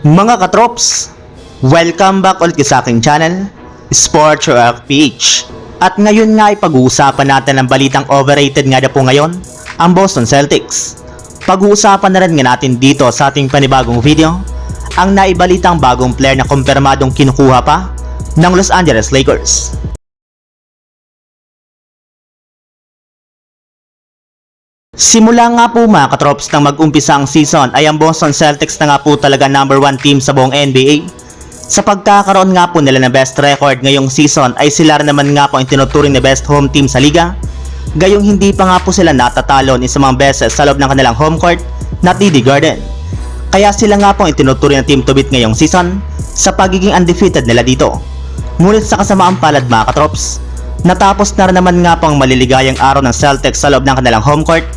Mga katrops, welcome back ulit sa aking channel, Sports Rock PH. At ngayon nga ay pag-uusapan natin ang balitang overrated nga na po ngayon, ang Boston Celtics. Pag-uusapan na rin nga natin dito sa ating panibagong video, ang naibalitang bagong player na kumpirmadong kinukuha pa ng Los Angeles Lakers. Simula nga po mga katrops nang mag-umpisa ang season ay ang Boston Celtics na nga po talaga number 1 team sa buong NBA. Sa pagkakaroon nga po nila ng best record ngayong season ay sila naman nga po ang tinuturing na best home team sa liga. Gayong hindi pa nga po sila natatalo ni sa mga beses sa loob ng kanilang home court na TD Garden. Kaya sila nga po ang tinuturing na team to beat ngayong season sa pagiging undefeated nila dito. Ngunit sa kasamaang palad mga katrops, natapos na naman nga po ang maliligayang araw ng Celtics sa loob ng kanilang home court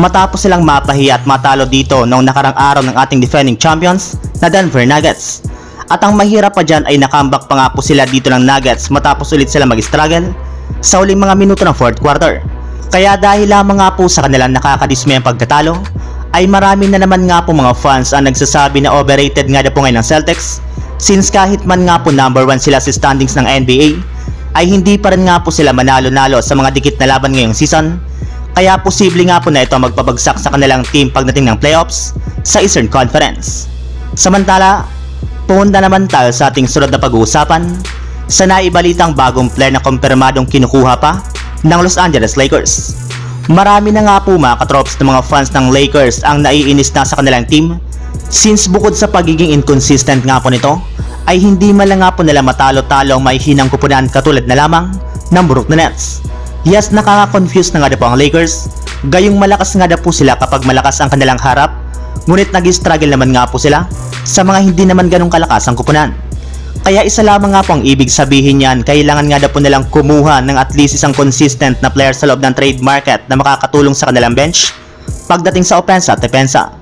matapos silang mapahiya at matalo dito noong nakarang araw ng ating defending champions na Denver Nuggets. At ang mahirap pa dyan ay nakambak pa nga po sila dito ng Nuggets matapos ulit sila mag-struggle sa uling mga minuto ng fourth quarter. Kaya dahil lamang nga po sa kanilang nakakadismay ang pagkatalo, ay marami na naman nga po mga fans ang nagsasabi na overrated nga na po ngayon ng Celtics since kahit man nga po number 1 sila sa standings ng NBA ay hindi pa rin nga po sila manalo-nalo sa mga dikit na laban ngayong season kaya posible nga po na ito magpabagsak sa kanilang team pagdating ng playoffs sa Eastern Conference. Samantala, punta naman tayo sa ating sunod na pag-uusapan sa naibalitang bagong player na kumpirmadong kinukuha pa ng Los Angeles Lakers. Marami na nga po mga katrops ng mga fans ng Lakers ang naiinis na sa kanilang team since bukod sa pagiging inconsistent nga po nito ay hindi man lang nga po nila matalo-talo ang may hinang kupunan katulad na lamang ng Brooklyn Nets. Yes, nakaka-confuse na nga po ang Lakers. Gayong malakas nga po sila kapag malakas ang kanilang harap. Ngunit nag-struggle naman nga po sila sa mga hindi naman ganong kalakas ang kupunan. Kaya isa lamang nga po ang ibig sabihin yan, kailangan nga na po nilang kumuha ng at least isang consistent na player sa loob ng trade market na makakatulong sa kanilang bench pagdating sa opensa at depensa.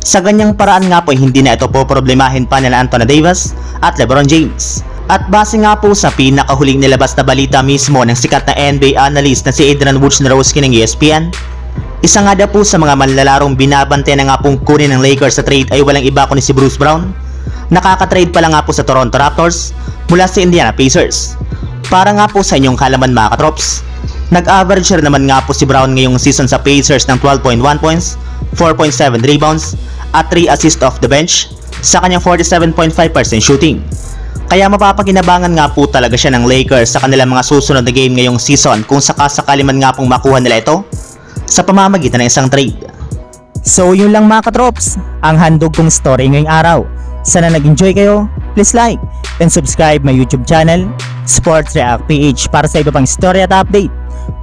Sa ganyang paraan nga po hindi na ito po problemahin pa nila Anthony Davis at LeBron James. At base nga po sa pinakahuling nilabas na balita mismo ng sikat na NBA analyst na si Adrian Wojnarowski ng ESPN, isa nga daw po sa mga manlalarong binabante na nga pong kunin ng Lakers sa trade ay walang iba kundi si Bruce Brown. Nakaka-trade pala nga po sa Toronto Raptors mula sa Indiana Pacers. Para nga po sa inyong kalaman mga katrops, nag-average naman nga po si Brown ngayong season sa Pacers ng 12.1 points, 4.7 rebounds, at 3 assists off the bench sa kanyang 47.5% shooting. Kaya mapapakinabangan nga po talaga siya ng Lakers sa kanilang mga susunod na game ngayong season kung sakasakali man nga pong makuha nila ito sa pamamagitan ng isang trade. So yun lang mga katrops, ang handog kong story ngayong araw. Sana nag-enjoy kayo, please like and subscribe my YouTube channel, Sports React PH para sa iba pang story at update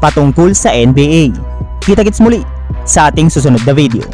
patungkol sa NBA. Kita-kits muli sa ating susunod na video.